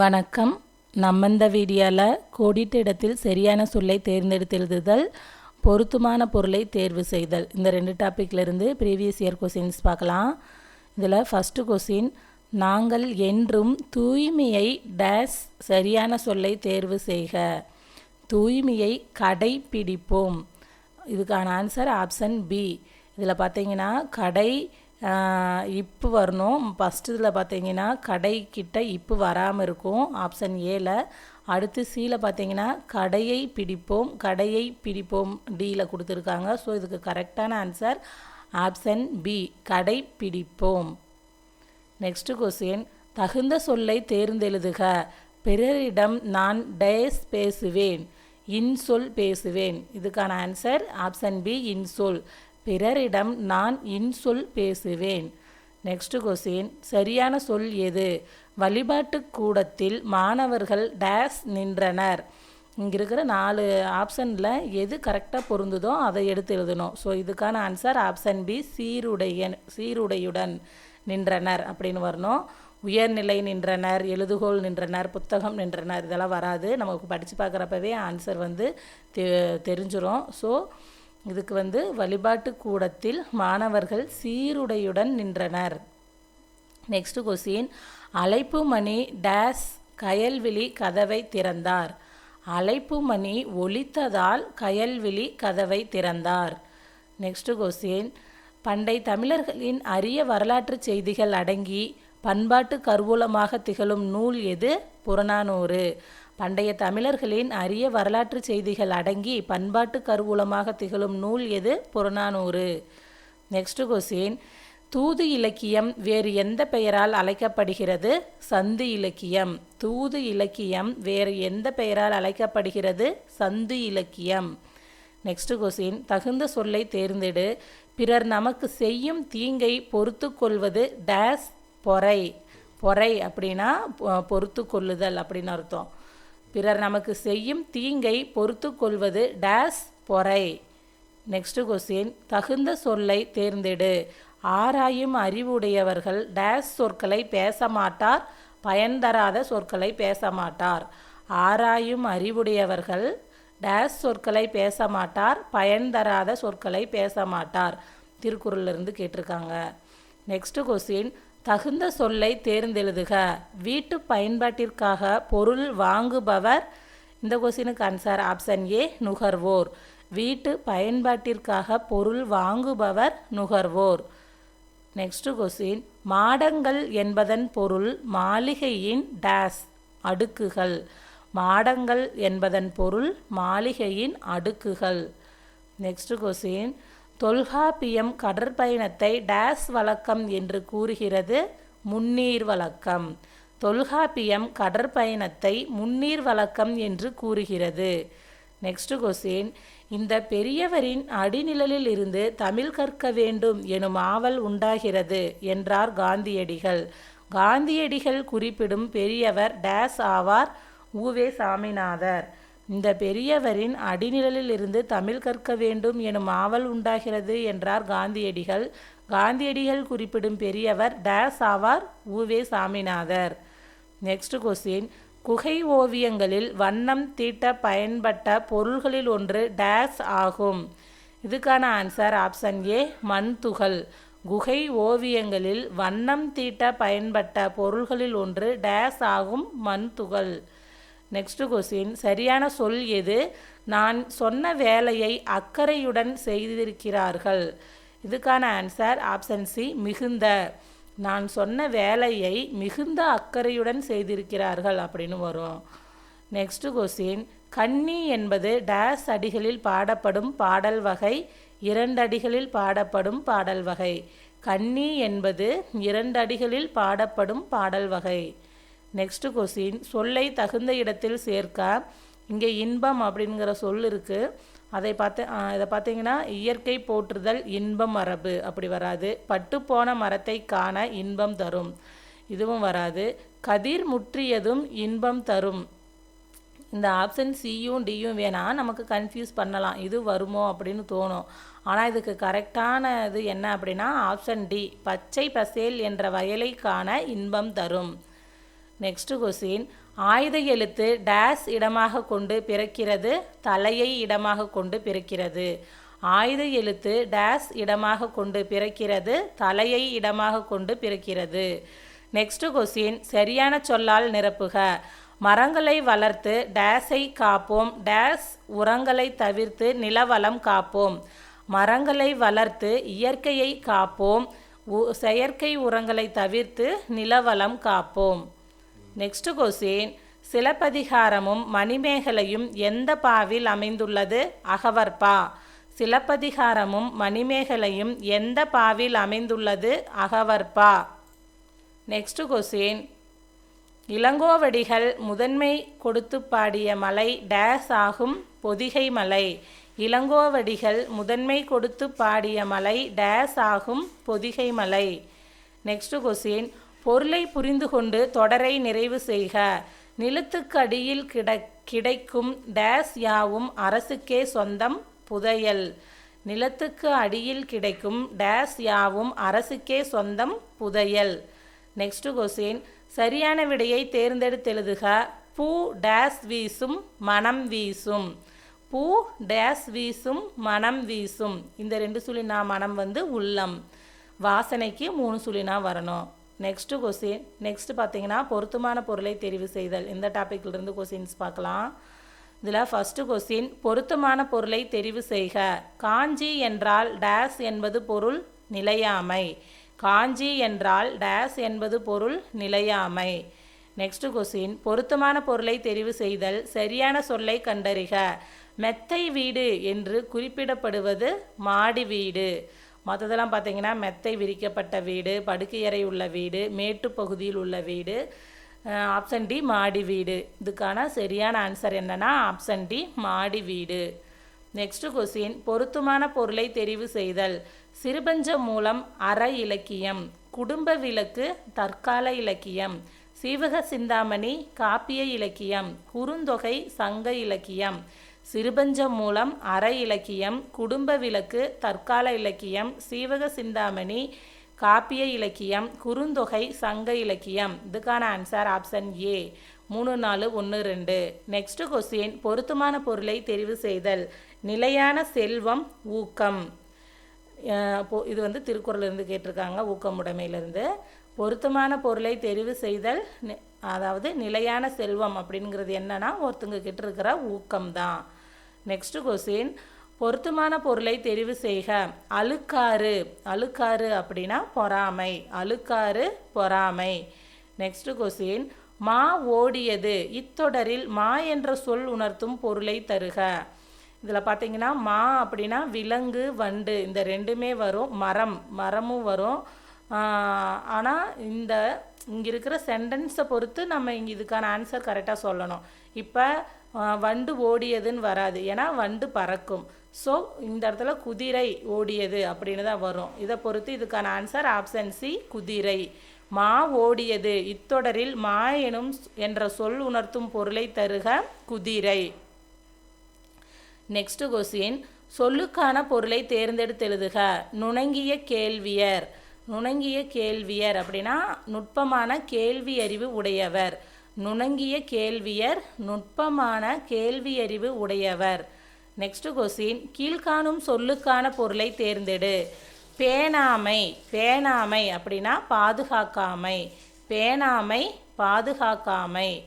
வணக்கம். நம்ம இந்த வீடியோவில் கோடிட்ட இடத்தில் சரியான சொல்லை தேர்ந்தெடுத்தெழுதுதல் பொருத்தமான பொருளை தேர்வு செய்தல். இந்த ரெண்டு டாப்பிக்லேருந்து ப்ரீவியஸ் இயர் கொஸ்டின்ஸ் பார்க்கலாம். இதில் ஃபஸ்ட்டு கொஸ்டின் நாங்கள் என்றும் தூய்மையை டேஸ் சரியான சொல்லை தேர்வு செய்க. தூய்மையை கடைபிடிப்போம் இதுக்கான ஆன்சர் ஆப்ஷன் பி இதில் பார்த்தீங்கன்னா கடை இப்பு வரணும். ஃபஸ்ட்டு இதில் பார்த்தீங்கன்னா கடை கிட்ட இப்பு வராமல் இருக்கும். ஆப்ஷன் ஏல அடுத்து சியில் பார்த்தீங்கன்னா கடையை பிடிப்போம் கடையை பிடிப்போம் டியில் கொடுத்துருக்காங்க. ஸோ இதுக்கு கரெக்டான ஆன்சர் ஆப்ஷன் பி கடை பிடிப்போம். நெக்ஸ்ட் கொஸ்டின் தகுந்த சொல்லை தேர்ந்தெழுதுக. பிறரிடம் நான் டேஸ் பேசுவேன் இன்சொல் பேசுவேன். இதுக்கான ஆன்சர் ஆப்ஷன் பி இன்சொல். பிறரிடம் நான் இன்சொல் பேசுவேன். நெக்ஸ்ட் கொஸ்டின் சரியான சொல் எது? வழிபாட்டு கூடத்தில் மாணவர்கள் டேஸ் நின்றனர். இங்கே இருக்கிற நாலு ஆப்ஷனில் எது கரெக்டாக பொருந்துதோ அதை எடுத்து எழுதணும். ஸோ இதுக்கான ஆன்சர் ஆப்ஷன் பி சீருடைய சீருடையுடன் நின்றனர் அப்படின்னு வரணும். உயர்நிலை நின்றனர் எழுதுகோல் நின்றனர் புத்தகம் நின்றனர் இதெல்லாம் வராது. நமக்கு படித்து பார்க்குறப்பவே ஆன்சர் வந்து தெ தெரிஞ்சிடும் ஸோ இதுக்கு வந்து வழிபாட்டு கூடத்தில் மாணவர்கள் சீருடையுடன் நின்றனர். நெக்ஸ்ட் கொஸ்டின் அழைப்பு மணி டேஸ் கயல்விழி கதவை திறந்தார். அழைப்பு மணி ஒலித்ததால் கயல்விழி கதவை திறந்தார். நெக்ஸ்ட் கொஸ்டின் பண்டை தமிழர்களின் அரிய வரலாற்று செய்திகள் அடங்கி பண்பாட்டு கருவூலமாக திகழும் நூல் எது? புறநானூறு. பண்டைய தமிழர்களின் அரிய வரலாற்று செய்திகள் அடங்கி பண்பாட்டு கருவூலமாக திகழும் நூல் எது? புறநானூறு. நெக்ஸ்ட் கொஸ்டின் தூது இலக்கியம் வேறு எந்த பெயரால் அழைக்கப்படுகிறது? சந்து இலக்கியம். தூது இலக்கியம் வேறு எந்த பெயரால் அழைக்கப்படுகிறது? சந்து இலக்கியம். நெக்ஸ்ட் கொஸ்டின் தகுந்த சொல்லை தேர்ந்தெடு. பிறர் நமக்கு செய்யும் தீங்கை பொறுத்து கொள்வது டேஸ் பொறை. பொறை அப்படின்னா பொ- பொறுத்து கொள்ளுதல் அப்படின்னு அர்த்தம். பிறர் நமக்கு செய்யும் தீங்கை பொறுத்து கொள்வது டேஸ் பொறை. நெக்ஸ்ட் கொஸ்டின் தகுந்த சொல்லை தேர்ந்தெடு. ஆராயும் அறிவுடையவர்கள் டேஸ் சொற்களை பேச மாட்டார் பயன் தராத சொற்களை பேச மாட்டார் ஆராயும் அறிவுடையவர்கள் டேஸ் சொற்களை பேச மாட்டார் பயன் தராத சொற்களை பேச மாட்டார் திருக்குறளிலிருந்து கேட்டிருக்காங்க. நெக்ஸ்ட் கொஸ்டின் தகுந்த சொல்லை தேர்ந்தெழுதுக. வீட்டு பயன்பாட்டிற்காக பொருள் வாங்குபவர். இந்த கொஸ்டினுக்கு ஆன்சர் ஆப்ஷன் ஏ நுகர்வோர். வீட்டு பயன்பாட்டிற்காக பொருள் வாங்குபவர் நுகர்வோர். நெக்ஸ்ட் கொஸ்டின் மாடங்கள் என்பதன் பொருள் மாளிகையின் டேஸ் அடுக்குகள். மாடங்கள் என்பதன் பொருள் மாளிகையின் அடுக்குகள். நெக்ஸ்ட் கொஸ்டின் தொல்காப்பியம் கடற்பயணத்தை டேஸ் வழக்கம் என்று கூறுகிறது முன்னீர் வழக்கம். தொல்காப்பியம் கடற்பயணத்தை முன்னீர் வழக்கம் என்று கூறுகிறது. நெக்ஸ்ட் கொஸ்டின் இந்த பெரியவரின் அடிநிழலில் இருந்து தமிழ் கற்க வேண்டும் எனும் ஆவல் உண்டாகிறது என்றார் காந்தியடிகள். காந்தியடிகள் குறிப்பிடும் பெரியவர் டேஸ் ஆவார் உவே சாமிநாதர். இந்த பெரியவரின் அடிநிழலில் இருந்து தமிழ் கற்க வேண்டும் எனும் ஆவல் உண்டாகிறது என்றார் காந்தியடிகள். காந்தியடிகள் குறிப்பிடும் பெரியவர் டேஸ் ஆவார் ஊவே சாமிநாதர். நெக்ஸ்ட் கொஸ்டின் குகை ஓவியங்களில் வண்ணம் தீட்ட பயன்பட்ட பொருள்களில் ஒன்று டேஸ் ஆகும். இதுக்கான ஆன்சர் ஆப்ஷன் ஏ மண் துகள் குகை ஓவியங்களில் வண்ணம் தீட்ட பயன்பட்ட பொருள்களில் ஒன்று டேஸ் ஆகும் மண் துகள் நெக்ஸ்ட் கொஸ்டின் சரியான சொல் எது? நான் சொன்ன வேலையை அக்கறையுடன் செய்திருக்கிறார்கள். இதுக்கான ஆன்சர் ஆப்ஷன் சி மிகுந்த. நான் சொன்ன வேலையை மிகுந்த அக்கறையுடன் செய்திருக்கிறார்கள் அப்படின்னு வரும். நெக்ஸ்ட் கொஸ்டின் கன்னி என்பது டேஸ் அடிகளில் பாடப்படும் பாடல் வகை இரண்டு அடிகளில் பாடப்படும் பாடல் வகை. கன்னி என்பது இரண்டு அடிகளில் பாடப்படும் பாடல் வகை. நெக்ஸ்ட் கொஸ்டின் சொல்லை தகுந்த இடத்தில் சேர்க்க? இங்கே இன்பம் அப்படிங்கிற சொல் இருக்குது அதை பார்த்து இதை பார்த்தீங்கன்னா இயற்கை போற்றுதல் இன்பம் மரபு. அப்படி வராது. பட்டுப்போன மரத்தை காண இன்பம் தரும். இதுவும் வராது. கதிர் முற்றியதும் இன்பம் தரும். இந்த ஆப்ஷன் சியும் டியும் வேணால் நமக்கு கன்ஃபியூஸ் பண்ணலாம். இது வருமோ அப்படின்னு தோணும். ஆனால் இதுக்கு கரெக்டான இது என்ன அப்படின்னா ஆப்ஷன் டி பச்சை பசேல் என்ற வயலை காண இன்பம் தரும். நெக்ஸ்ட் கொஸ்டின் ஆயுத எழுத்து டேஸ் இடமாக கொண்டு பிறக்கிறது தலையை இடமாக கொண்டு பிறக்கிறது. ஆயுத எழுத்து டேஸ் இடமாக கொண்டு பிறக்கிறது தலையை இடமாக கொண்டு பிறக்கிறது. நெக்ஸ்ட் கொஸ்டின் சரியான சொல்லால் நிரப்புக. மரங்களை வளர்த்து டேஸை காப்போம் டேஸ் உரங்களை தவிர்த்து நிலவளம் காப்போம். மரங்களை வளர்த்து இயற்கையை காப்போம் உ- செயற்கை உரங்களை தவிர்த்து நிலவளம் காப்போம். நெக்ஸ்ட் கொஸ்டின் சிலப்பதிகாரமும் மணிமேகலையும் எந்த பாவில் அமைந்துள்ளது? அகவற்பா சிலப்பதிகாரமும் மணிமேகலையும் எந்த பாவில் அமைந்துள்ளது? அகவற்பா நெக்ஸ்ட் கொஸ்டின் இளங்கோவடிகள் முதன்மை கொடுத்து பாடிய மலை டேஸ் ஆகும் பொதிகை மலை. இளங்கோவடிகள் முதன்மை கொடுத்து பாடிய மலை டேஸ் ஆகும் பொதிகை மலை. நெக்ஸ்ட் கொஸ்டின் பொருளை புரிந்து கொண்டு தொடரை நிறைவு செய்க. நிலத்துக்கு அடியில் கிட கிடைக்கும் டேஸ் யாவும் அரசுக்கே சொந்தம் புதையல். நிலத்துக்கு அடியில் கிடைக்கும் டேஸ் யாவும் அரசுக்கே சொந்தம் புதையல். நெக்ஸ்ட் கொஸ்டின் சரியான விடையை தேர்ந்தெடுத்தெழுதுக பூ டேஸ் வீசும் மனம் வீசும். பூ டேஸ் வீசும் மனம் வீசும். இந்த ரெண்டு சுழினா மனம் வந்து உள்ளம். வாசனைக்கு மூணு சுழினா வரணும். நெக்ஸ்ட்டு கொஸ்டின் நெக்ஸ்ட்டு பார்த்தீங்கன்னா பொருத்தமான பொருளை தெரிவு செய்தல். இந்த டாபிக்ல இருந்து கொஸ்டின்ஸ் பார்க்கலாம். இதில் ஃபஸ்ட்டு கொஸ்டின் பொருத்தமான பொருளை தெரிவு செய்க. காஞ்சி என்றால் டேஸ் என்பது பொருள் நிலையாமை. காஞ்சி என்றால் டேஸ் என்பது பொருள் நிலையாமை. நெக்ஸ்ட் கொஸ்டின் பொருத்தமான பொருளை தெரிவு செய்தல் சரியான சொல்லை கண்டறிக. மெத்தை வீடு என்று குறிப்பிடப்படுவது மாடி வீடு. மற்றதெல்லாம் பார்த்தீங்கன்னா மெத்தை விரிக்கப்பட்ட வீடு படுக்கையறை உள்ள வீடு மேட்டு பகுதியில் உள்ள வீடு ஆப்ஷன் டி மாடி வீடு. இதுக்கான சரியான ஆன்சர் என்னன்னா ஆப்ஷன் டி மாடி வீடு. நெக்ஸ்ட் கொஸ்டின் பொருத்தமான பொருளை தெரிவு செய்தல். சிறுபஞ்சம் மூலம் அற இலக்கியம். குடும்ப விளக்கு தற்கால இலக்கியம். சீவக சிந்தாமணி காப்பிய இலக்கியம். குறுந்தொகை சங்க இலக்கியம். சிறுபஞ்சம் மூலம் அற இலக்கியம் குடும்ப விளக்கு தற்கால இலக்கியம் சீவக சிந்தாமணி காப்பிய இலக்கியம் குறுந்தொகை சங்க இலக்கியம். இதுக்கான ஆன்சர் ஆப்ஷன் ஏ மூணு நாலு ஒன்று ரெண்டு. நெக்ஸ்ட் கொஸ்டின் பொருத்தமான பொருளை தெரிவு செய்தல். நிலையான செல்வம் ஊக்கம். இது வந்து திருக்குறள் இருந்து கேட்டிருக்காங்க. ஊக்கமுடைமையிலிருந்து பொருத்தமான பொருளை தெரிவு செய்தல் அதாவது நிலையான செல்வம் அப்படிங்கிறது என்னன்னா ஒருத்தங்க கிட்ட இருக்கிற ஊக்கம் தான் நெக்ஸ்ட் கொஸ்டின் பொருத்தமான பொருளை தெரிவு செய்க. அழுக்காறு. அழுக்காறு அப்படின்னா பொறாமை. அழுக்காறு பொறாமை. நெக்ஸ்ட் கொஸ்டின் மா ஓடியது. இத்தொடரில் மா என்ற சொல் உணர்த்தும் பொருளை தருக. இதில் பார்த்தீங்கன்னா மா அப்படின்னா விலங்கு வண்டு. இந்த ரெண்டுமே வரும். மரம். மரமும் வரும். ஆனால் இந்த இங்கே இருக்கிற சென்டென்ஸை பொறுத்து நம்ம இங்கே இதுக்கான ஆன்சர் கரெக்டாக சொல்லணும். இப்போ வண்டு ஓடியதுன்னு வராது. ஏன்னா வண்டு பறக்கும். ஸோ இந்த இடத்துல குதிரை ஓடியது அப்படின்னு தான் வரும். இதை பொறுத்து இதுக்கான ஆன்சர் ஆப்ஷன் சி குதிரை. மா ஓடியது. இத்தொடரில் மா எனும் என்ற சொல் உணர்த்தும் பொருளை தருக குதிரை. நெக்ஸ்ட் கொஸ்டின் சொல்லுக்கான பொருளை தேர்ந்தெடுத்து எழுதுக நுணங்கிய கேள்வியர். நுணங்கிய கேள்வியர் அப்படின்னா நுட்பமான கேள்வி அறிவு உடையவர். நுணங்கிய கேள்வியர் நுட்பமான கேள்வி அறிவு உடையவர். நெக்ஸ்ட் கொஸ்டின் கீழ்காணும் சொல்லுக்கான பொருளை தேர்ந்தெடு. பேணாமை பேணாமை அப்படின்னா பாதுகாக்காமை. பேணாமை பாதுகாக்காமை.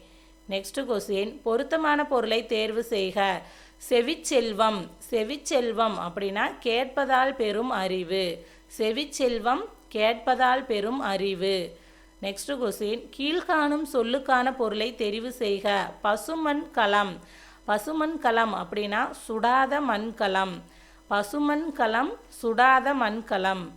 நெக்ஸ்ட் கொஸ்டின் பொருத்தமான பொருளை தேர்வு செய்க. செவிச்செல்வம். செவிச்செல்வம் அப்படின்னா கேட்பதால் பெறும் அறிவு. செவிச்செல்வம் கேட்பதால் பெறும் அறிவு. நெக்ஸ்ட் கொஸ்டின் கீழ்காணும் சொல்லுக்கான பொருளை தெரிவு செய்க. பசுமண் களம் பசுமண் களம் அப்படின்னா சுடாத மண்கலம் பசுமண் களம் சுடாத மண்கலம்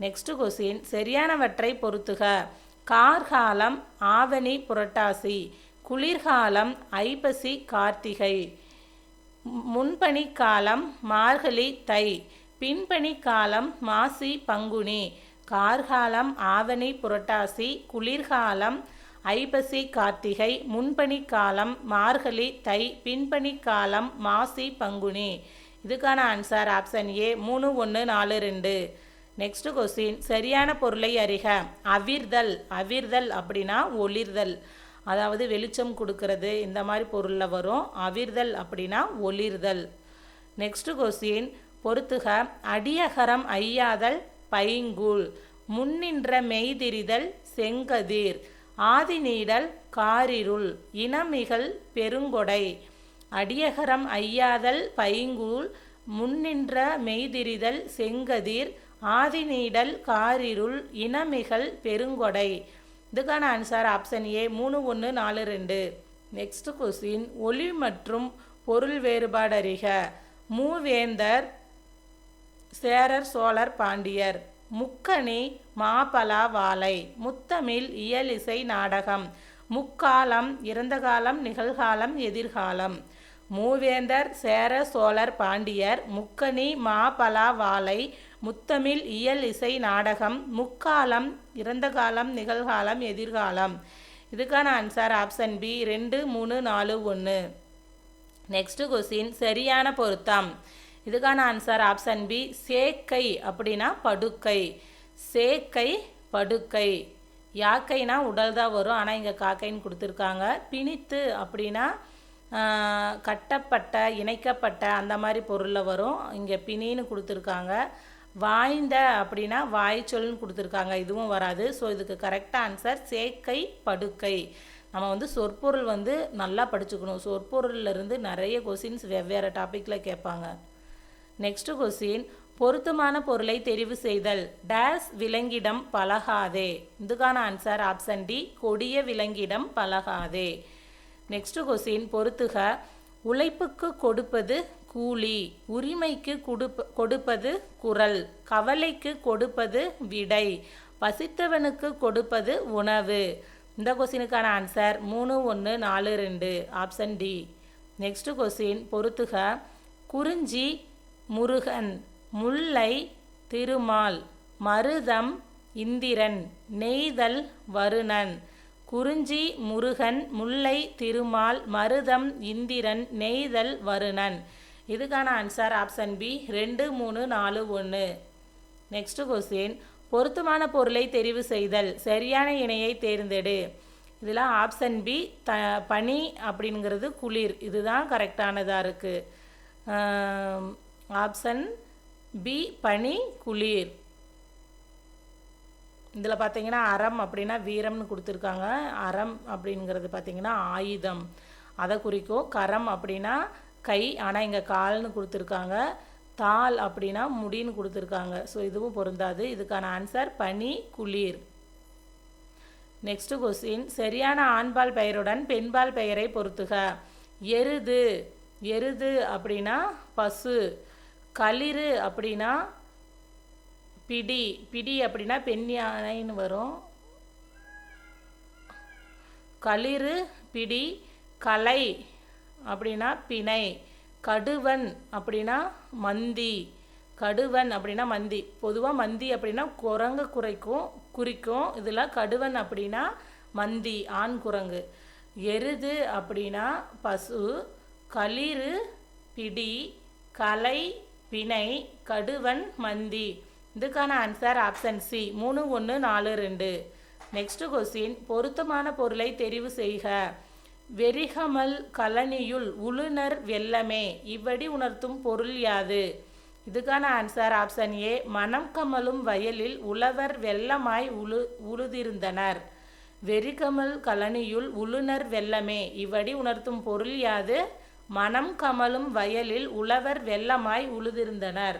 நெக்ஸ்ட் கொஸ்டின் சரியானவற்றை பொறுத்துக கார்காலம் ஆவணி புரட்டாசி. குளிர்காலம் ஐப்பசி கார்த்திகை. முன்பனி காலம் மார்கழி தை. பின்பனி காலம் மாசி பங்குனி. கார்காலம் ஆவணி புரட்டாசி குளிர்காலம் ஐப்பசி கார்த்திகை முன்பனி காலம் மார்கழி தை பின்பனி காலம் மாசி பங்குனி. இதுக்கான ஆன்சர் ஆப்ஷன் ஏ மூணு ஒன்று நாலு ரெண்டு. நெக்ஸ்ட் கொஸ்டின் சரியான பொருளை அறிக. அவிர்தல். அவிர்தல் அப்படின்னா ஒளிர்தல். அதாவது வெளிச்சம் கொடுக்கறது. இந்த மாதிரி பொருளில் வரும். அவிர்தல் அப்படின்னா ஒளிர்தல். நெக்ஸ்ட் கொஸ்டின் பொறுத்துக அடியகரம் ஐயாதல் பைங்கூழ் முன்னின்ற மெய்திரிதல் செங்கதிர் ஆதிநீடல் காரிருள் இனமிகள் பெருங்கொடை அடியகரம் ஐயாதல் பைங்கூல் முன்னின்ற மெய்திரிதல் செங்கதிர் ஆதிநீடல் காரிருள் இனமிகள் பெருங்கொடை. இதுக்கான ஆன்சர் ஆப்ஷன் ஏ மூணு ஒன்று நாலு ரெண்டு. நெக்ஸ்ட் கொஸ்டின் ஒளி மற்றும் பொருள் வேறுபாடு அறிக மூவேந்தர் சேரர் சோழர் பாண்டியர். முக்கணி மாபலா வாழை முத்தமிழ் இயலிசை நாடகம். முக்காலம் இறந்த காலம் நிகழ்காலம் எதிர்காலம். மூவேந்தர் சேர சோழர் பாண்டியர். முக்கணி மாபலா வாழை முத்தமிழ் இயல் இசை நாடகம். முக்காலம் இறந்த காலம் நிகழ்காலம் எதிர்காலம். இதுக்கான ஆன்சர் ஆப்ஷன் பி ரெண்டு மூணு நாலு ஒன்று நெக்ஸ்ட் கொஸ்டின் சரியான பொருத்தம். இதுக்கான ஆன்சர் ஆப்ஷன் பி சேக்கை அப்படின்னா படுக்கை. சேக்கை படுக்கை. யாக்கைனா உடல் தான் வரும் ஆனால் இங்கே காக்கைன்னு கொடுத்துருக்காங்க. பிணித்து அப்படின்னா கட்டப்பட்ட இணைக்கப்பட்ட அந்த மாதிரி பொருளில் வரும். இங்கே பிணின்னு கொடுத்துருக்காங்க. வாய்ந்த அப்படின்னா வாய்ச்சொல்னு கொடுத்துருக்காங்க இதுவும் வராது. ஸோ இதுக்கு கரெக்டாக ஆன்சர் சேக்கை படுக்கை. நம்ம வந்து சொற்பொருள் வந்து நல்லா படிச்சுக்கணும். சொற்பொருள்ல இருந்து நிறைய கொஸ்டின்ஸ் வெவ்வேறு டாப்பிக்கில் கேட்பாங்க. நெக்ஸ்ட் கொஸ்டின் பொருத்தமான பொருளை தெரிவு செய்தல். டேஸ் விலங்கிடம் பழகாதே. இதுக்கான ஆன்சர் ஆப்ஷன் டி கொடிய விலங்கிடம் பழகாதே. நெக்ஸ்ட் கொஸ்டின் பொறுத்துக உழைப்புக்கு கொடுப்பது கூலி. உரிமைக்கு கொடுப்ப கொடுப்பது குரல். கவலைக்கு கொடுப்பது விடை. பசித்தவனுக்கு கொடுப்பது உணவு. இந்த கொஸ்டினுக்கான ஆன்சர் மூணு ஒன்று நாலு ரெண்டு. ஆப்ஷன் டி நெக்ஸ்ட் கொஸ்டின் பொறுத்துக குறிஞ்சி முருகன் முல்லை திருமால் மருதம் இந்திரன் நெய்தல் வருணன். குறிஞ்சி முருகன் முல்லை திருமால் மருதம் இந்திரன் நெய்தல் வருணன். இதுக்கான ஆன்சர் ஆப்ஷன் பி ரெண்டு மூணு நாலு ஒன்று நெக்ஸ்ட் கொஸ்டின் பொருத்தமான பொருளை தெரிவு செய்தல். சரியான இணையை தேர்ந்தெடு. இதில் ஆப்ஷன் பி த பனி அப்படிங்கிறது குளிர். இதுதான் கரெக்டானதாக இருக்குது ஆப்ஷன் பி பனி குளிர். இதில் பார்த்தீங்கன்னா அறம் அப்படின்னா வீரம்னு கொடுத்துருக்காங்க. அறம் அப்படிங்கிறது பார்த்தீங்கன்னா ஆயுதம். அதை குறிக்கும். கரம் அப்படின்னா கை ஆனால் இங்கே கால்னு கொடுத்துருக்காங்க. தாள் அப்படின்னா முடின்னு கொடுத்துருக்காங்க. ஸோ இதுவும் பொருந்தாது. இதுக்கான ஆன்சர் பனி குளிர். நெக்ஸ்ட் கொஸ்டின் சரியான ஆண்பால் பெயருடன் பெண்பால் பெயரை பொருத்துக. எருது. எருது அப்படின்னா பசு. களிறு அப்படின்னா பிடி பிடி அப்படின்னா பெண் யானைன்னு வரும். களிறு பிடி கலை அப்படின்னா பிணை. கடுவன் அப்படின்னா மந்தி. கடுவன் அப்படின்னா மந்தி. பொதுவாக மந்தி அப்படின்னா குரங்கு குறைக்கும் குறிக்கும். இதில் கடுவன் அப்படின்னா மந்தி ஆண் குரங்கு. எருது அப்படின்னா பசு. களிறு பிடி கலை பிணை கடுவன் மந்தி. இதுக்கான ஆன்சர் ஆப்ஷன் சி மூணு ஒன்று நாலு ரெண்டு. நெக்ஸ்ட் கொஸ்டின் பொருத்தமான பொருளை தெரிவு செய்க. வெறிகமல் கலனியுள் உளுநர் வெல்லமே. இவ்வடி உணர்த்தும் பொருள் யாது? இதுக்கான ஆன்சர் ஆப்ஷன் ஏ மனம் கமலும் வயலில் உழவர் வெள்ளமாய் உழு உழுதிருந்தனர். வெறிகமல் கலனியுள் உளுநர் வெல்லமே. இவ்வடி உணர்த்தும் பொருள் யாது? மனம் கமலும் வயலில் உழவர் வெள்ளமாய் உழுதிருந்தனர்.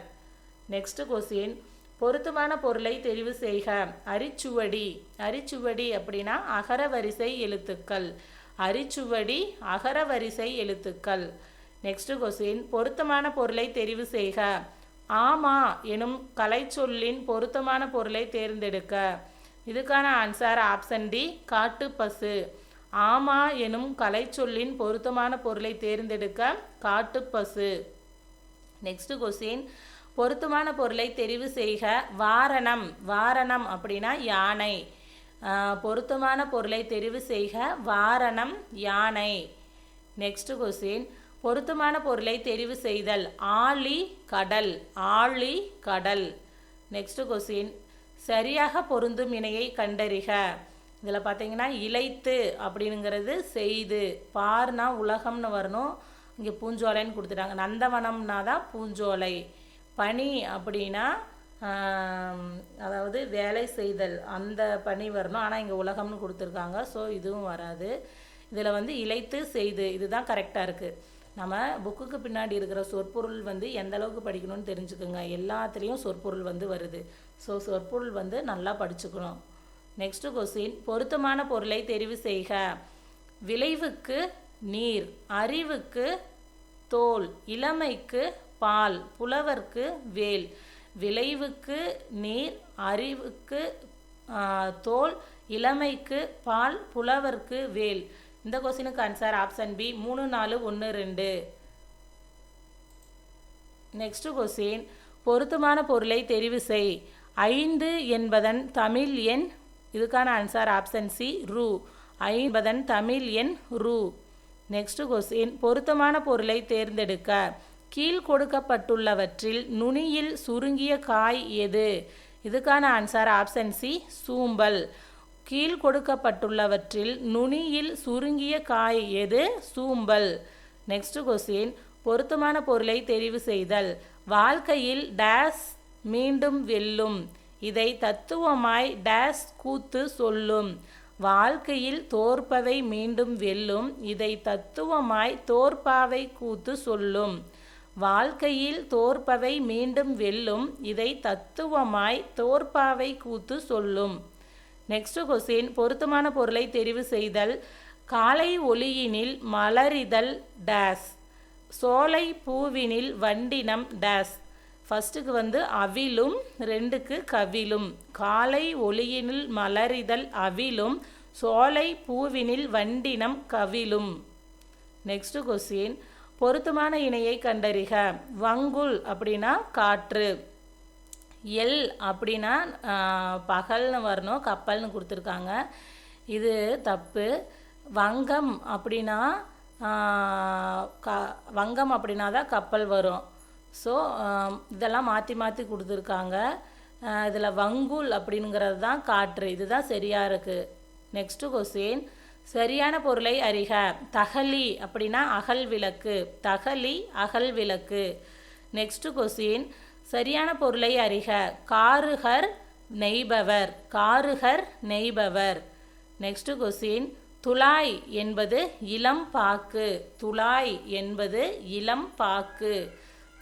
நெக்ஸ்ட் கொஸ்டின் பொருத்தமான பொருளை தெரிவு செய்க. அரிச்சுவடி. அரிச்சுவடி அப்படின்னா அகரவரிசை எழுத்துக்கள். அரிச்சுவடி அகரவரிசை எழுத்துக்கள். நெக்ஸ்ட் கொஸ்டின் பொருத்தமான பொருளை தெரிவு செய்க. ஆமா எனும் கலைச்சொல்லின் பொருத்தமான பொருளை தேர்ந்தெடுக்க. இதுக்கான ஆன்சர் ஆப்ஷன் டி காட்டுப்பசு. ஆமா எனும் கலைச்சொல்லின் பொருத்தமான பொருளை தேர்ந்தெடுக்க காட்டுப்பசு நெக்ஸ்ட் கொஸ்டின் பொருத்தமான பொருளை தெரிவு செய்க. வாரணம். வாரணம் அப்படின்னா யானை. பொருத்தமான பொருளை தெரிவு செய்க. வாரணம் யானை. நெக்ஸ்ட் கொஸ்டின் பொருத்தமான பொருளை தெரிவு செய்தல். ஆழி கடல். ஆழி கடல். நெக்ஸ்ட் கொஸ்டின் சரியாக பொருந்தும் இணையை கண்டறிக. இதில் பார்த்தீங்கன்னா இழைத்து அப்படிங்கிறது செய்து பார்னா உலகம்னு வரணும். இங்கே பூஞ்சோலைன்னு கொடுத்துட்டாங்க. நந்தவனம்னா தான் பூஞ்சோலை. பனி அப்படின்னா அதாவது வேலை செய்தல். அந்த பணி வரணும். ஆனால் இங்கே உலகம்னு கொடுத்துருக்காங்க. ஸோ இதுவும் வராது. இதில் வந்து இழைத்து செய்து இதுதான் கரெக்டாக இருக்குது நம்ம புக்குக்கு பின்னாடி இருக்கிற சொற்பொருள் வந்து எந்த அளவுக்கு படிக்கணும்னு தெரிஞ்சுக்கோங்க. எல்லாத்துலேயும் சொற்பொருள் வந்து வருது. ஸோ சொற்பொருள் வந்து நல்லா படிச்சுக்கணும். நெக்ஸ்ட் கொஸ்டின் பொருத்தமான பொருளை தெரிவு செய்க. விளைவுக்கு நீர் அறிவுக்கு தோல் இளமைக்கு பால் புலவர்க்கு வேல். விளைவுக்கு நீர் அறிவுக்கு தோல் இளமைக்கு பால் புலவர்க்கு வேல். இந்த கொஸ்டினுக்கு ஆன்சர் ஆப்ஷன் பி மூணு நாலு ஒன்று ரெண்டு. நெக்ஸ்ட் கொஸ்டின் பொருத்தமான பொருளை தெரிவு செய். ஐந்து என்பதன் தமிழ் எண் இதுக்கான ஆன்சர் ஆப்ஷன் சி ரூ. ஐம்பதன் தமிழ் எண் ரூ. நெக்ஸ்ட் கொஸ்டின் பொருத்தமான பொருளை தேர்ந்தெடுக்க. கீழ் கொடுக்கப்பட்டுள்ளவற்றில் நுனியில் சுருங்கிய காய் எது? இதுக்கான ஆன்சர் ஆப்ஷன் சி சூம்பல். கீழ் கொடுக்கப்பட்டுள்ளவற்றில் நுனியில் சுருங்கிய காய் எது? சூம்பல். நெக்ஸ்ட் கொஸ்டின் பொருத்தமான பொருளை தெரிவு செய்தல். வாழ்க்கையில் டேஸ் மீண்டும் வெல்லும். இதை தத்துவமாய் டேஸ் கூத்து சொல்லும். வாழ்க்கையில் தோற்பவை மீண்டும் வெல்லும். இதை தத்துவமாய் தோற்பாவை கூத்து சொல்லும். வாழ்க்கையில் தோற்பவை மீண்டும் வெல்லும். இதை தத்துவமாய் தோற்பாவை கூத்து சொல்லும். நெக்ஸ்ட் கொஸ்டின் பொருத்தமான பொருளை தெரிவு செய்தல். காலை ஒளியினில் மலரிதல் டேஸ். சோலை பூவினில் வண்டினம் டேஸ். ஃபஸ்ட்டுக்கு வந்து அவிலும் ரெண்டுக்கு கவிலும். காலை ஒளியினில் மலரிதல் அவிலும் சோலை பூவினில் வண்டினம் கவிலும். நெக்ஸ்ட் கொஸ்டின் பொருத்தமான இணையை கண்டறிக. வங்குல் அப்படின்னா காற்று. எல் அப்படின்னா பகல்னு வரணும் கப்பல்னு கொடுத்துருக்காங்க. இது தப்பு. வங்கம் அப்படின்னா க வங்கம் அப்படின்னா தான் கப்பல் வரும். ஸோ um, இதெல்லாம் மாற்றி மாற்றி கொடுத்துருக்காங்க. Uh, இதில் வங்குல் அப்படிங்கிறது தான் காற்று. இதுதான் சரியாக இருக்குது நெக்ஸ்ட்டு கொஸ்டின் சரியான பொருளை அறிக. தகலி அப்படின்னா அகல் விளக்கு. தகலி அகல் விளக்கு. நெக்ஸ்ட்டு கொஸ்டின் சரியான பொருளை அறிக. காருகர் நெய்பவர். காருகர் நெய்பவர். நெக்ஸ்ட் கொஸ்டின் துலாய் என்பது இளம் பாக்கு. துலாய் என்பது இளம் பாக்கு.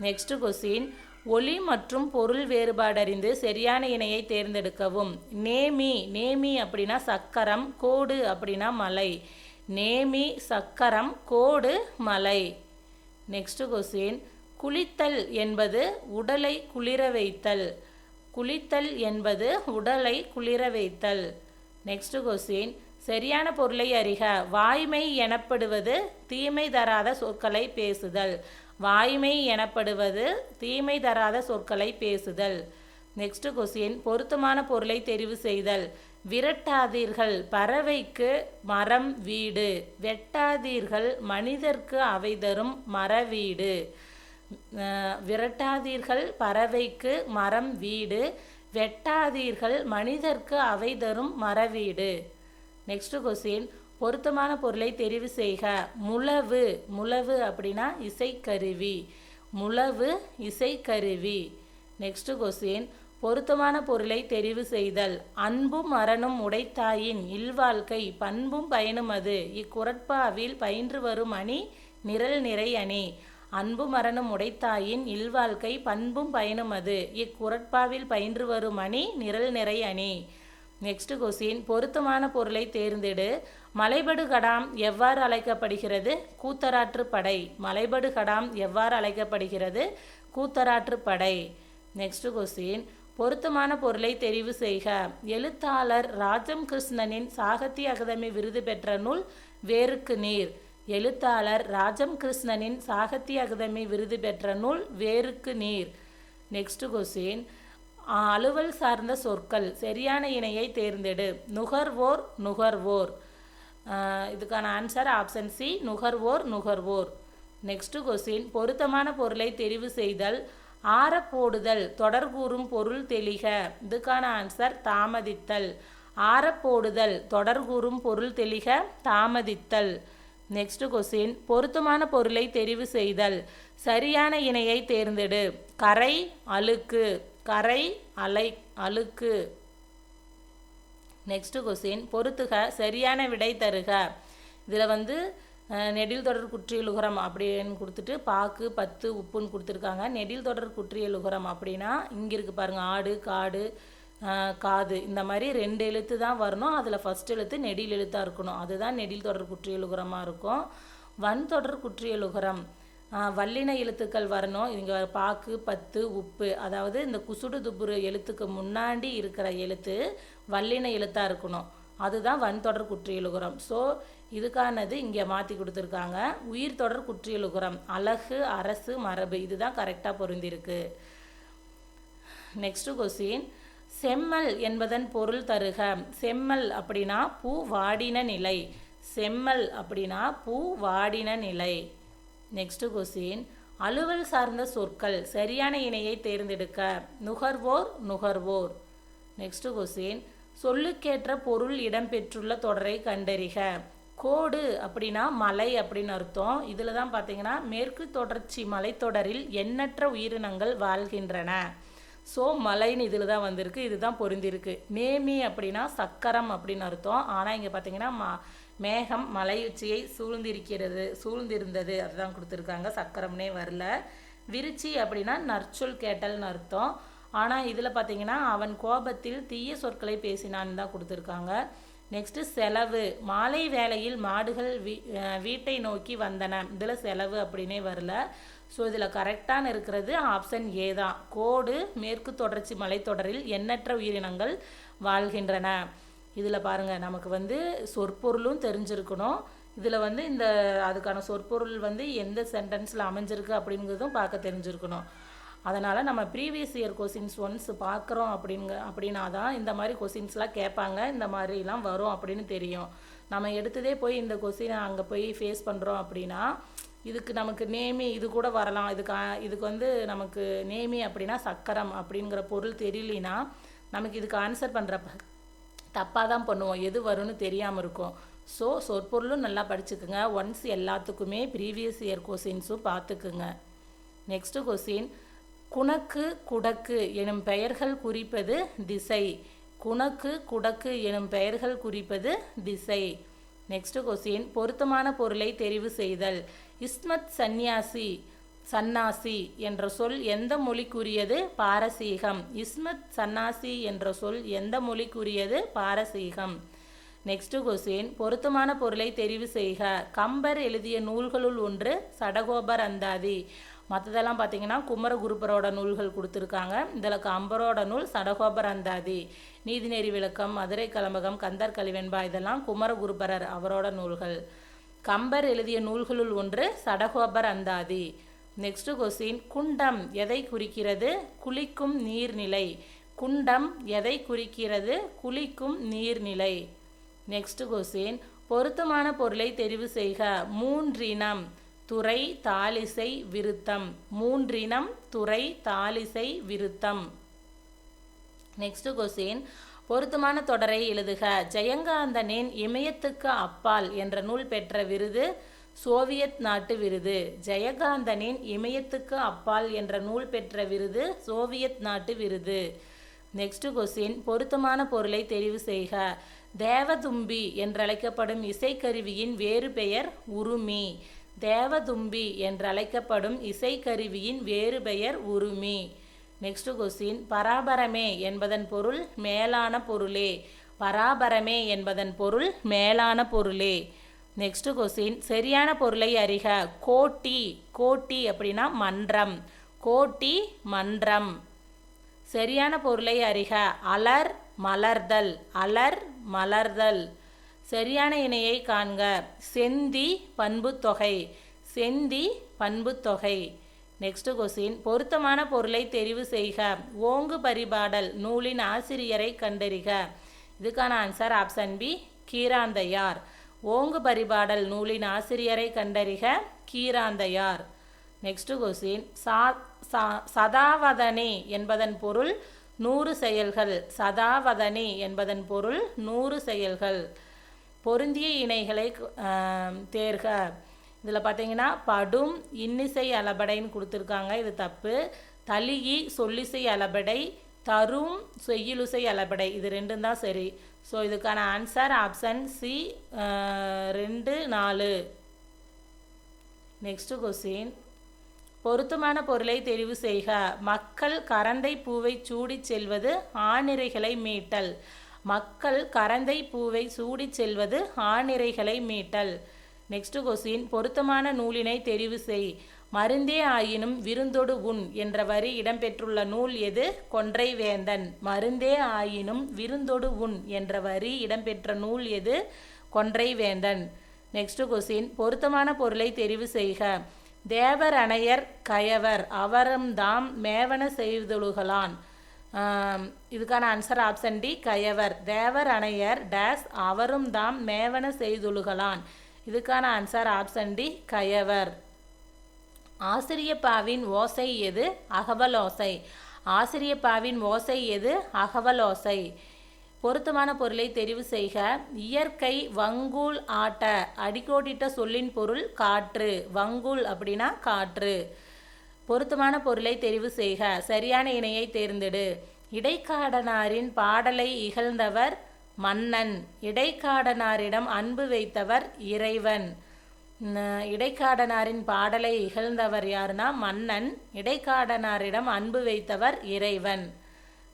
நெக்ஸ்ட் கொஸ்டின் ஒளி மற்றும் பொருள் வேறுபாடறிந்து சரியான இணையை தேர்ந்தெடுக்கவும். நேமி நேமி அப்படின்னா சக்கரம் கோடு அப்படின்னா மலை. நேமி சக்கரம் கோடு மலை. நெக்ஸ்ட் கொஸ்டின் குளித்தல் என்பது உடலை குளிர வைத்தல். குளித்தல் என்பது உடலை குளிர வைத்தல். நெக்ஸ்ட் கொஸ்டின் சரியான பொருளை அறிக. வாய்மை எனப்படுவது தீமை தராத சொற்களை பேசுதல். வாய்மை எனப்படுவது தீமை தராத சொற்களை பேசுதல். நெக்ஸ்ட் கொஸ்டின் பொருத்தமான பொருளை தெரிவு செய்தல். விரட்டாதீர்கள். பறவைக்கு மரம் வீடு. வெட்டாதீர்கள். மனிதர்க்கு அவை தரும் மர வீடு. விரட்டாதீர்கள். பறவைக்கு மரம் வீடு. வெட்டாதீர்கள். மனிதர்க்கு அவை தரும் மர வீடு. நெக்ஸ்ட் கொஸ்டின் பொருத்தமான பொருளை தெரிவு செய்க. முழவு முழவு அப்படின்னா இசைக்கருவி. முழவு இசைக்கருவி. நெக்ஸ்ட் கொஸ்டின் பொருத்தமான பொருளை தெரிவு செய்தல். அன்பும் மரணும் உடைத்தாயின் இல்வாழ்க்கை பண்பும் பயனும் அது. இக்குரட்பாவில் பயின்று வரும் அணி நிரல் நிறை அணி. அன்பு மரணம் உடைத்தாயின் இல்வாழ்க்கை பண்பும் பயனும் அது. இக்குரட்பாவில் பயின்று வரும் அணி நிரல் நிறை அணி. நெக்ஸ்ட் கொஸ்டின் பொருத்தமான பொருளை தேர்ந்தெடு. மலைபடு கடாம் எவ்வாறு அழைக்கப்படுகிறது? கூத்தராற்று படை. மலைபடு கடாம் எவ்வாறு அழைக்கப்படுகிறது? கூத்தராற்று படை. நெக்ஸ்ட் கொஸ்டின் பொருத்தமான பொருளை தெரிவு செய்க. எழுத்தாளர் ராஜம் கிருஷ்ணனின் சாகித்ய அகாதமி விருது பெற்ற நூல் வேருக்கு நீர். எழுத்தாளர் ராஜம் கிருஷ்ணனின் சாகித்ய அகாதமி விருது பெற்ற நூல் வேருக்கு நீர். நெக்ஸ்ட் கொஸ்டின் அலுவல் சார்ந்த சொற்கள். சரியான இணையை தேர்ந்தெடு. நுகர்வோர் நுகர்வோர். இதுக்கான ஆன்சர் ஆப்ஷன் சி நுகர்வோர் நுகர்வோர். நெக்ஸ்ட்டு கொஸ்டின் பொருத்தமான பொருளை தெரிவு செய்தல் ஆறப்போடுதல் தொடர்கூறும் பொருள் தெளிக. இதுக்கான ஆன்சர் தாமதித்தல். ஆரப்போடுதல் தொடர்கூறும் பொருள் தெளிக தாமதித்தல். நெக்ஸ்ட் கொஸ்டின் பொருத்தமான பொருளை தெரிவு செய்தல் சரியான இணையை தேர்ந்தெடு. கரை அழுக்கு. கரை அலை அழுக்கு. நெக்ஸ்ட்டு கொஸ்டின் பொறுத்துக சரியான விடை தருக. இதில் வந்து நெடில் தொடர் குற்றியலுகரம் அப்படின்னு கொடுத்துட்டு பாக்கு பத்து உப்புன்னு கொடுத்துருக்காங்க. நெடில் தொடர் குற்றியலுகரம் அப்படின்னா இங்கே இருக்குது பாருங்கள் ஆடு காடு காது. இந்த மாதிரி ரெண்டு எழுத்து தான் வரணும். அதில் ஃபஸ்ட் எழுத்து நெடில் எழுத்தாக இருக்கணும். அதுதான் நெடில் தொடர் குற்றியலுகரமாக இருக்கும். வன் தொடர் குற்றியலுகரம் வல்லின எழுத்துக்கள் வரணும். இவங்க பாக்கு பத்து உப்பு. அதாவது இந்த குசுடு துப்புரு எழுத்துக்கு முன்னாடி இருக்கிற எழுத்து வல்லின எழுத்தாக இருக்கணும். அதுதான் வன் தொடர் குற்றியலுகரம் ஸோ இதுக்கானது இங்கே மாற்றி கொடுத்துருக்காங்க. உயிர் தொடர் குற்றியலுகரம் அழகு அரசு மரபு. இதுதான் கரெக்டாக பொருந்திருக்கு. நெக்ஸ்ட் கொஸ்டின் செம்மல் என்பதன் பொருள் தருக. செம்மல் அப்படின்னா பூ வாடின நிலை. செம்மல் அப்படின்னா பூ வாடின நிலை. Next question. அலுவல் சார்ந்த சொற்கள் சரியான இணையை தேர்ந்தெடுக்க நுகர்வோர் நுகர்வோர். Next question. சொல்லுக்கேற்ற பொருள் இடம்பெற்றுள்ள தொடரை கண்டறிக. கோடு அப்படின்னா மலை அப்படின்னு அர்த்தம். இதில் தான் பார்த்தீங்கன்னா மேற்கு தொடர்ச்சி மலைத்தொடரில் எண்ணற்ற உயிரினங்கள் வாழ்கின்றன. ஸோ மலைன்னு இதில் தான் வந்திருக்கு. இதுதான் பொருந்திருக்கு. நேமி அப்படின்னா சக்கரம் அப்படின்னு அர்த்தம். ஆனால் இங்கே பார்த்தீங்கன்னா ம மேகம் மலையுச்சியை சூழ்ந்திருக்கிறது சூழ்ந்திருந்தது. அதுதான் கொடுத்துருக்காங்க. சக்கரம்னே வரல. விருச்சி அப்படின்னா நற்சொல் கேட்டல்னு அர்த்தம். ஆனால் இதில் பார்த்தீங்கன்னா அவன் கோபத்தில் தீய சொற்களை பேசினான்னு தான் கொடுத்துருக்காங்க. நெக்ஸ்ட்டு செலவு. மாலை வேளையில் மாடுகள் வீ வீட்டை நோக்கி வந்தன. இதில் செலவு அப்படின்னே வரல. ஸோ இதில் கரெக்டான இருக்கிறது ஆப்ஷன் ஏ தான். கோடு மேற்கு தொடர்ச்சி மலைத்தொடரில் எண்ணற்ற உயிரினங்கள் வாழ்கின்றன. இதில் பாருங்கள் நமக்கு வந்து சொற்பொருளும் தெரிஞ்சிருக்கணும். இதில் வந்து இந்த அதுக்கான சொற்பொருள் வந்து எந்த சென்டென்ஸில் அமைஞ்சிருக்கு அப்படிங்கிறதும் பார்க்க தெரிஞ்சிருக்கணும். அதனால் நம்ம ப்ரீவியஸ் இயர் கொஸ்டின்ஸ் ஒன்ஸ் பார்க்குறோம் அப்படிங்க அப்படின்னா தான் இந்த மாதிரி கொஸ்டின்ஸ்லாம் கேட்பாங்க இந்த மாதிரிலாம் வரும் அப்படின்னு தெரியும். நம்ம எடுத்ததே போய் இந்த கொஸ்டினை அங்கே போய் ஃபேஸ் பண்ணுறோம் அப்படின்னா இதுக்கு நமக்கு நேமி இது கூட வரலாம். இதுக்கு இதுக்கு வந்து நமக்கு நேமி அப்படின்னா சக்கரம் அப்படிங்கிற பொருள் தெரியலனா நமக்கு இதுக்கு ஆன்சர் பண்ணுறப்ப தப்பாக தான் பண்ணுவோம் எது வரும்னு தெரியாமல் இருக்கும். ஸோ சொற்பொருளும் நல்லா படிச்சுக்குங்க. ஒன்ஸ் எல்லாத்துக்குமே ப்ரீவியஸ் இயர் கொஸ்டின்ஸும் பார்த்துக்குங்க. நெக்ஸ்ட்டு கொஸ்டின் குணக்கு குடக்கு எனும் பெயர்கள் குறிப்பது திசை. குணக்கு குடக்கு எனும் பெயர்கள் குறிப்பது திசை. நெக்ஸ்ட் கொஸ்டின் பொருத்தமான பொருளை தெரிவு செய்தல். இஸ்மத் சந்நியாசி சன்னாசி என்ற சொல் எந்த மொழிக்குரியது? பாரசீகம். இஸ்மத் சன்னாசி என்ற சொல் எந்த மொழிக்குரியது? பாரசீகம். நெக்ஸ்ட் கொஸ்டின் பொருத்தமான பொருளை தெரிவு செய்க. கம்பர் எழுதிய நூல்களுள் ஒன்று சடகோபர் அந்தாதி. மற்றதெல்லாம் பார்த்தீங்கன்னா குமரகுருபரோட நூல்கள் கொடுத்துருக்காங்க. இதில் கம்பரோட நூல் சடகோபர் அந்தாதி. நீதிநெறி விளக்கம் மதுரை கலம்பகம் கந்தர் கலிவெண்பா இதெல்லாம் குமரகுருபரர் அவரோட நூல்கள். கம்பர் எழுதிய நூல்களுள் ஒன்று சடகோபர் அந்தாதி. நெக்ஸ்ட் கொஸ்டின் குண்டம் எதை குறிக்கிறது? குளிக்கும் நீர்நிலை. குண்டம் எதை குறிக்கிறது? குளிக்கும் நீர்நிலை. நெக்ஸ்ட் கொஸ்டின் பொருத்தமான பொருளை தெரிவு செய்க. மூன்றினம் துறை தாலிசை விருத்தம். மூன்றினம் துறை தாலிசை விருத்தம். நெக்ஸ்ட் கொஸ்டின் பொருத்தமான தொடரை எழுதுக. ஜெயங்காந்தனின் இமயத்துக்கு அப்பால் என்ற நூல் பெற்ற விருது சோவியத் நாட்டு விருது. ஜெயகாந்தனின் இமயத்துக்கு அப்பால் என்ற நூல் பெற்ற விருது சோவியத் நாட்டு விருது. நெக்ஸ்ட் கொஸ்டின் பொருத்தமான பொருளை தெரிவு செய்க. தேவதும்பி என்றழைக்கப்படும் இசைக்கருவியின் வேறு பெயர் உருமி. தேவதும்பி என்றழைக்கப்படும் இசைக்கருவியின் வேறு பெயர் உருமி. நெக்ஸ்ட் கொஸ்டின் பராபரமே என்பதன் பொருள் மேலான பொருளே. பராபரமே என்பதன் பொருள் மேலான பொருளே. நெக்ஸ்ட் கொஸ்டின் சரியான பொருளை அறிக. கோட்டி கோட்டி அப்படின்னா மன்றம். கோட்டி மன்றம். சரியான பொருளை அறிக. அலர் மலர்தல். அலர் மலர்தல். சரியான இணையை காண்க. செந்தி பண்புத்தொகை. செந்தி பண்புத்தொகை. நெக்ஸ்ட் கொஸ்டின் பொருத்தமான பொருளை தெரிவு செய்க. ஓங்கு பரிபாடல். நூலின் ஆசிரியரை கண்டறிக. இதுக்கான ஆன்சர் ஆப்ஷன் பி கீராந்தையார். ஓங்கு பரிபாடல் நூலின் ஆசிரியரை கண்டறிக கீராந்தையார். நெக்ஸ்ட் கொஸ்டின் சா சா- சதாவதனே என்பதன் பொருள் நூறு செயல்கள். சதாவதனி என்பதன் பொருள் நூறு செயல்கள். பொருந்திய இணைகளை தேர்க. இதில் பார்த்தீங்கன்னா படும் இன்னிசை அளபடைன்னு கொடுத்துருக்காங்க. இது தப்பு. தலிகி சொல்லிசை அளபடை தரும் செய்யுலிசை அளபடை. இது ரெண்டும் தான் சரி. ஸோ இதுக்கான ஆன்சர் ஆப்ஷன் சி ரெண்டு நாலு. நெக்ஸ்ட் கொஸ்டின் பொருத்தமான பொருளை தெரிவு செய்க. மக்கள் கரந்தை பூவை சூடிச் செல்வது ஆணிரைகளை மீட்டல். மக்கள் கரந்தை பூவை சூடிச் செல்வது ஆணிரைகளை மீட்டல். நெக்ஸ்ட் கொஸ்டின் பொருத்தமான நூலினை தெரிவு செய். மருந்தே ஆயினும் விருந்தொடு உண் என்ற வரி இடம்பெற்றுள்ள நூல் எது? கொன்றை வேந்தன் மருந்தே ஆயினும் விருந்தொடு உண் என்ற வரி இடம்பெற்ற நூல் எது? கொன்றை வேந்தன் நெக்ஸ்ட் கொஸ்டின் பொருத்தமான பொருளை தெரிவு செய்க. தேவர் அணையர் கயவர். அவரம்தாம் மேவன செய்தொழுகலான். இதுக்கான ஆன்சர் ஆப்ஷன் டி கயவர். தேவர் அணையர் டேஸ் அவரும் தாம் மேவன செய்தொழுகலான். இதுக்கான ஆன்சர் ஆப்ஷன் டி கயவர். ஆசிரியப்பாவின் ஓசை எது? அகவலோசை. ஆசிரியப்பாவின் ஓசை எது? அகவலோசை. பொருத்தமான பொருளை தெரிவு செய்க. இயற்கை வங்கூல் ஆட்ட. அடிக்கோடிட்ட சொல்லின் பொருள் காற்று. வங்கூல் அப்படின்னா காற்று. பொருத்தமான பொருளை தெரிவு செய்க. சரியான இணையை தேர்ந்தெடு. இடைக்காடனாரின் பாடலை இகழ்ந்தவர் மன்னன். இடைக்காடனாரிடம் அன்பு வைத்தவர் இறைவன். இடைக்காடனாரின் பாடலை இகழ்ந்தவர் யாருன்னா மன்னன். இடைக்காடனாரிடம் அன்பு வைத்தவர் இறைவன்.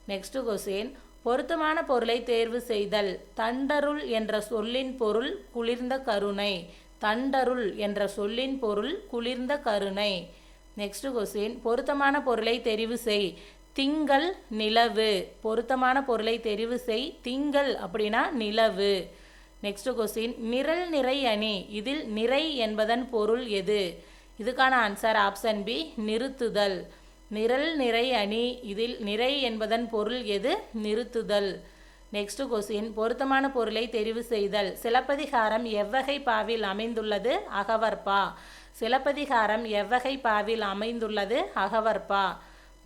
நெக்ஸ்ட் கொஸ்டின் பொருத்தமான பொருளை தேர்வு செய்தல். தண்டருள் என்ற சொல்லின் பொருள் குளிர்ந்த கருணை. தண்டருள் என்ற சொல்லின் பொருள் குளிர்ந்த கருணை. நெக்ஸ்ட் கொஸ்டின் பொருத்தமான பொருளை தெரிவு செய். திங்கள் நிலவு. பொருத்தமான பொருளை தெரிவு செய். திங்கள் அப்படின்னா நிலவு. நெக்ஸ்ட் கொஸ்டின் நிரல் நிறை அணி. இதில் நிறை என்பதன் பொருள் எது? இதுக்கான ஆன்சர் ஆப்ஷன் பி நிறுத்துதல். நிரல் நிறை அணி. இதில் நிறை என்பதன் பொருள் எது? நிறுத்துதல். நெக்ஸ்ட் கொஸ்டின் பொருத்தமான பொருளை தெரிவு செய்தல். சிலப்பதிகாரம் எவ்வகை பாவில் அமைந்துள்ளது? அகவர்பா சிலப்பதிகாரம் எவ்வகை பாவில் அமைந்துள்ளது? அகவர்பா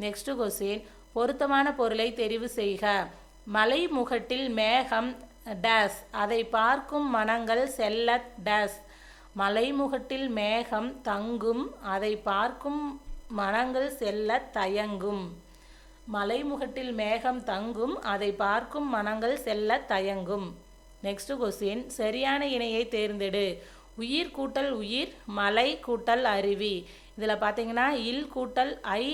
நெக்ஸ்ட் கொஸ்டின் பொருத்தமான பொருளை தெரிவு செய்க. மலைமுகட்டில் மேகம் டேஸ் அதை பார்க்கும் மனங்கள் செல்ல டேஸ் மலைமுகட்டில் மேகம் தங்கும். அதை பார்க்கும் மனங்கள் செல்ல தயங்கும். மலைமுகட்டில் மேகம் தங்கும். அதை பார்க்கும் மனங்கள் செல்ல தயங்கும். நெக்ஸ்ட் கொஸ்டின் சரியான இணையை தேர்ந்தெடு. உயிர் கூட்டல் உயிர் மலை கூட்டல் அருவி. இதில் பார்த்தீங்கன்னா இல் கூட்டல் ஐ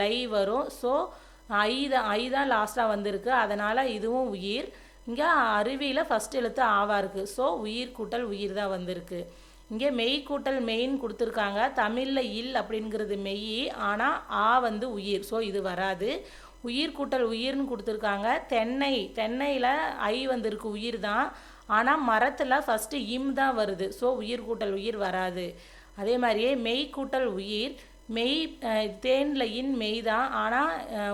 லை வரும். ஸோ ஐ தான் ஐ தான் லாஸ்ட்டாக வந்திருக்கு. அதனால் இதுவும் உயிர். இங்கே அருவியில் ஃபஸ்ட் எழுத்து ஆவா இருக்குது ஸோ உயிர் கூட்டல் உயிர் தான் வந்திருக்கு. இங்கே மெய் கூட்டல் மெயின் கொடுத்துருக்காங்க. தமிழில் இல் அப்படிங்கிறது மெய் ஆனால் ஆ வந்து உயிர். ஸோ இது வராது. உயிர் கூட்டல் உயிர்னு கொடுத்துருக்காங்க. தென்னை தென்னையில் ஐ வந்திருக்கு உயிர் தான். ஆனால் மரத்தில் ஃபஸ்ட்டு இம் தான் வருது. ஸோ உயிர் கூட்டல் உயிர் வராது. அதே மாதிரியே மெய் கூட்டல் உயிர் மெய் அஹ், தேன்ல இன் மெய் தான் ஆனால்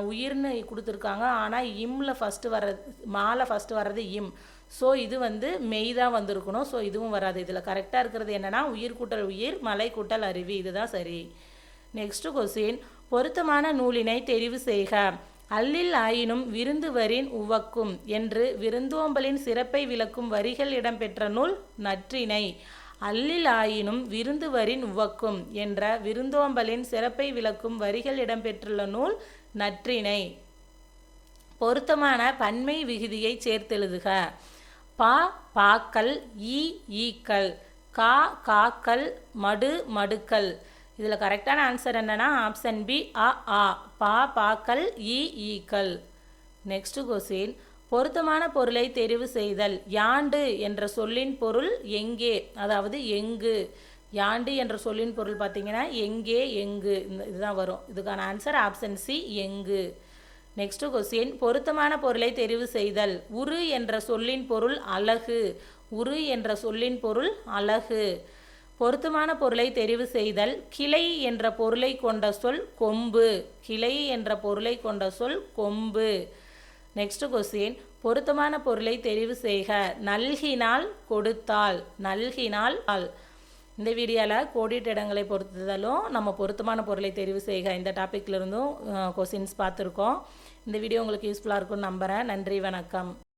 உயிர்னு கொடுத்துருக்காங்க. ஆனால் இம்மில் ஃபஸ்ட்டு வர்றது மாலை ஃபஸ்ட்டு வர்றது இம். ஸோ இது வந்து மெய் தான் வந்திருக்கணும். ஸோ இதுவும் வராது. இதில் கரெக்டாக இருக்கிறது என்னன்னா உயிர் கூட்டல் உயிர் மலை கூட்டல் அருவி. இதுதான் சரி. நெக்ஸ்ட்டு கொஸ்டின் பொருத்தமான நூலினை தெரிவு செய்க. அல்லில் ஆயினும் விருந்துவரின் உவக்கும் என்று விருந்தோம்பலின் சிறப்பை விளக்கும் வரிகள் இடம்பெற்ற நூல் நற்றினை. அல்லில் ஆயினும் விருந்துவரின் உவக்கும் என்ற விருந்தோம்பலின் சிறப்பை விளக்கும் வரிகள் இடம்பெற்றுள்ள நூல் நற்றினை பொருத்தமான பன்மை விகுதியை சேர்த்தெழுதுக. பா பாக்கள் ஈ ஈக்கள். கா காக்கள் மடு மடுக்கள். இதில் கரெக்டான ஆன்சர் என்னன்னா ஆப்ஷன் பி அ ஆ. பா பாக்கள் ஈ ஈக்கள். நெக்ஸ்ட் கொஸ்டின் பொருத்தமான பொருளை தெரிவு செய்தல். யாண்டு என்ற சொல்லின் பொருள் எங்கே? அதாவது எங்கு. யாண்டு என்ற சொல்லின் பொருள் பார்த்தீங்கன்னா எங்கே எங்கு. இந்த இதுதான் வரும். இதுக்கான ஆன்சர் ஆப்ஷன் சி எங்கு. நெக்ஸ்ட் கொஸ்டின் பொருத்தமான பொருளை தெரிவு செய்தல். உரு என்ற சொல்லின் பொருள் அழகு. உரு என்ற சொல்லின் பொருள் அழகு. பொருத்தமான பொருளை தெரிவு செய்தல். கிளை என்ற பொருளை கொண்ட சொல் கொம்பு. கிளை என்ற பொருளை கொண்ட சொல் கொம்பு. நெக்ஸ்ட் கொஸ்டின் பொருத்தமான பொருளை தெரிவு செய்க. நல்கினால் கொடுத்தால். நல்கினால் ஆள். இந்த வீடியோவில் கோடிட்ட இடங்களை பொறுத்துதலும் நம்ம பொருத்தமான பொருளை தெரிவு செய்க. இந்த டாப்பிக்லேருந்தும் கொஸ்டின்ஸ் பார்த்துருக்கோம். இந்த வீடியோ உங்களுக்கு யூஸ்ஃபுல்லாக இருக்கும்னு நம்புகிறேன் நன்றி வணக்கம்.